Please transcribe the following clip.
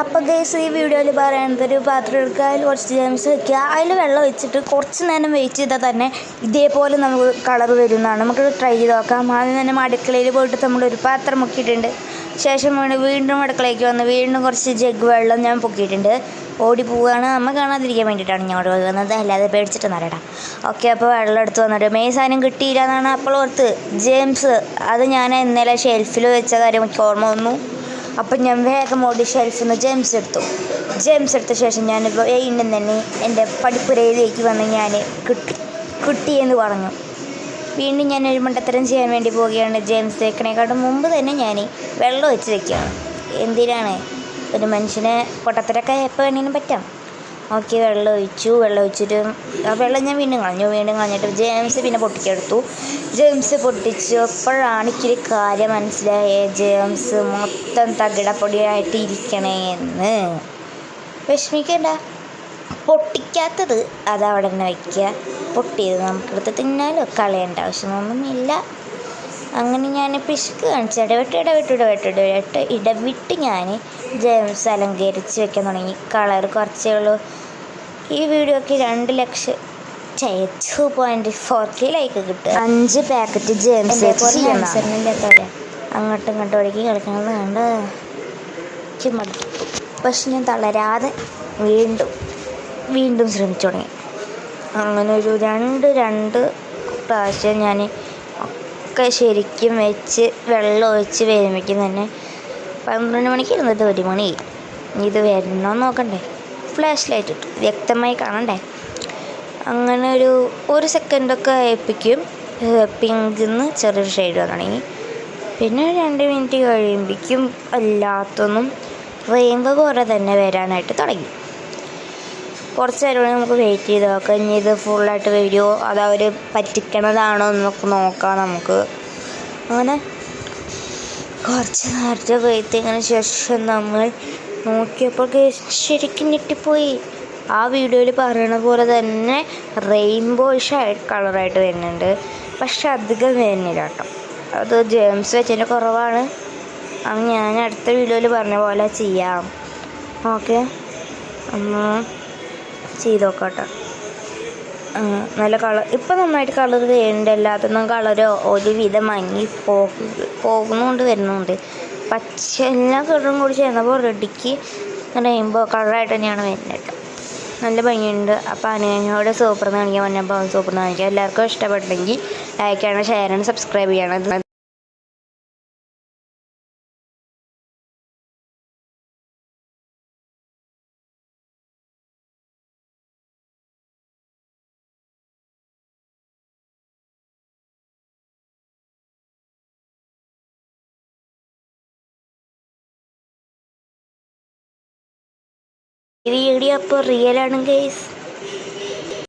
അപ്പോൾ ഗൈസ് ഈ വീഡിയോയിൽ പറയുന്നത് ഒരു പാത്രം എടുക്കുക അതിൽ കുറച്ച് ജെംസ് വെക്കുക. അതിൽ വെള്ളം വെച്ചിട്ട് കുറച്ച് നേരം വെയിറ്റ് ചെയ്താൽ തന്നെ ഇതേപോലെ നമുക്ക് കളർ വരുന്നതാണ്. നമുക്ക് ട്രൈ ചെയ്ത് നോക്കാം. ആദ്യം തന്നെ അടുക്കളയിൽ പോയിട്ട് നമ്മൾ ഒരു പാത്രം മുക്കിയിട്ടുണ്ട്. ശേഷം വീണ്ടും അടുക്കളയ്ക്ക് വന്ന് വീണ്ടും കുറച്ച് ജഗ് വെള്ളം ഞാൻ പൊക്കിയിട്ടുണ്ട്. ഓടി പോവുകയാണ്. നമ്മൾ കാണാതിരിക്കാൻ വേണ്ടിയിട്ടാണ് ഞാൻ ഓടി പോകുന്നത്. അല്ലാതെ പേടിച്ചിട്ട് നല്ലടാ ഓക്കെ അപ്പോൾ വെള്ളം എടുത്ത് വന്നിട്ട് മെയ് സാധനം കിട്ടിയില്ല എന്നാണ് അപ്പോൾ ഓർത്ത്. ജെയിംസ് അത് ഞാൻ ഇന്നലെ ഷെൽഫിൽ വെച്ച കാര്യം ഓർമ്മ വന്നു. അപ്പം ഞാൻ വേഗം ഓടി ഷെൽഫിൽ നിന്ന് ജെയിംസ് എടുത്തു. ജെയിംസ് എടുത്ത ശേഷം ഞാൻ വീണ്ടും തന്നെ എന്റെ പഠിപ്പുരയിലേക്ക് വന്ന് ഞാൻ കിട്ടി കിട്ടിയെന്ന് പറഞ്ഞു. വീണ്ടും ഞാൻ ഒരു മണ്ടത്തരം ചെയ്യാൻ വേണ്ടി പോവുകയാണ്. ജെയിംസ് തേക്കണേക്കാട്ടും മുമ്പ് തന്നെ ഞാൻ വെള്ളം വെച്ച് വെക്കുകയാണ്. എന്തിനാണ്? ഒരു മനുഷ്യനെ പൊട്ടത്തരൊക്കെ എപ്പോൾ വേണമെങ്കിലും പറ്റാം. ഓക്കെ വെള്ളം ഒഴിച്ചു വെള്ളം ഒഴിച്ചിട്ട് ആ വെള്ളം ഞാൻ വീണ്ടും കളഞ്ഞു വീണ്ടും കളഞ്ഞിട്ട് ജെയിംസ് പിന്നെ പൊട്ടിച്ചെടുത്തു ജെയിംസ് പൊട്ടിച്ചപ്പോഴാണ് ഇച്ചിരി കാര്യം മനസ്സിലായേ ജെയിംസ് മൊത്തം തകിടപ്പൊടിയായിട്ട് ഇരിക്കണേ എന്ന് വിഷമിക്കണ്ട. പൊട്ടിക്കാത്തത് അത് അവിടെ തന്നെ വയ്ക്കുക. പൊട്ടിയത് നമുക്കെടുത്ത് തിന്നാലോ കളയേണ്ട ആവശ്യമൊന്നുമില്ല. അങ്ങനെ ഞാൻ പിശുക്ക് കാണിച്ചു. ഇടവിട്ട് ഇടവിട്ട് ഇടവിട്ട് ഇടവിട്ട് ഇടവിട്ട് ഞാൻ ജെംസ് അലങ്കരിച്ച് വെക്കാൻ തുടങ്ങി. കളർ കുറച്ചേ ഉള്ളൂ. ഈ വീഡിയോക്ക് രണ്ട് ലക്ഷം two point four K like കിട്ടുക അഞ്ച് പാക്കറ്റ് ജെയിംസ് അനുസരണയില്ലാത്തവരെ അങ്ങോട്ടും ഇങ്ങോട്ടും ഒഴുകി കളിക്കണമെന്ന് കണ്ട് ചുമടുത്തു പക്ഷെ ഞാൻ തളരാതെ വീണ്ടും വീണ്ടും ശ്രമിച്ചു തുടങ്ങി. അങ്ങനെ ഒരു രണ്ട് രണ്ട് പ്രാവശ്യം ഞാൻ ഒക്കെ ശരിക്കും വെച്ച് വെള്ളം ഒഴിച്ച് വേവിക്കും തന്നെ പന്ത്രണ്ട് മണിക്ക് ഇരുന്നിട്ട് ഒരു മണി. ഇത് വരണോ നോക്കണ്ടേ. ഫ്ലാഷ് ലൈറ്റ് ഇട്ടു. വ്യക്തമായി കാണണ്ടേ? അങ്ങനെ ഒരു ഒരു സെക്കൻഡൊക്കെ ഏൽപ്പിക്കും പിങ്കിന്ന് ചെറിയൊരു ഷെയ്ഡ് തുടങ്ങി പിന്നെ രണ്ട് മിനിറ്റ് കഴിയുമ്പോഴേക്കും എല്ലാത്തൊന്നും റെയിൻബോ പോലെ തന്നെ വരാനായിട്ട് തുടങ്ങി. കുറച്ച് നേരം നമുക്ക് വെയിറ്റ് ചെയ്ത് നോക്കാം. ഇനി ഇത് ഫുള്ളായിട്ട് വരുമോ അത് അവർ പറ്റിക്കണതാണോ എന്നൊക്കെ നോക്കാം നമുക്ക്. അങ്ങനെ കുറച്ച് നേരത്തെ വെയിറ്റിങ്ങിന് ശേഷം നമ്മൾ നോക്കിയപ്പോൾ ശരിക്കും ഞെട്ടിപ്പോയി. ആ വീഡിയോയിൽ പറയണ പോലെ തന്നെ റെയിൻബോ ഷെയ്ഡ് കളറായിട്ട് വരുന്നുണ്ട്. പക്ഷെ അധികം വരുന്നില്ല കേട്ടോ. അത് ജെയിംസ് വെച്ചതിന്റെ കുറവാണ്. അത് ഞാൻ അടുത്ത വീഡിയോയിൽ പറഞ്ഞ പോലെ ചെയ്യാം. ഓക്കെ ചെയ്ത് നോക്കാം നല്ല കളർ ഇപ്പം നന്നായിട്ട് കളർ വരുന്നുണ്ട് എല്ലാത്തിനും കളർ ഒരുവിധം മങ്ങി പോകു പോകുന്നുണ്ട് വരുന്നുണ്ട്. പച്ച എല്ലാ കളറും കൂടി ചേർന്നപ്പോൾ റെഡിക്ക് റെയിൻബോ കളറായിട്ട് തന്നെയാണ് വരുന്നത് കേട്ടോ. നല്ല ഭംഗിയുണ്ട്. അപ്പോൾ അനുവിനോട് സൂപ്പർ എന്ന് കാണിക്കാൻ പറഞ്ഞപ്പോൾ സൂപ്പർ എന്ന് കാണിക്കാം. എല്ലാവർക്കും ഇഷ്ടപ്പെട്ടെങ്കിൽ ലൈക്ക് ചെയ്യണം ഷെയർ ചെയ്യണം സബ്സ്ക്രൈബ് ചെയ്യണം. ഈ വീഡിയോ അപ്പോൾ റിയൽ ആണ് ഗൈസ്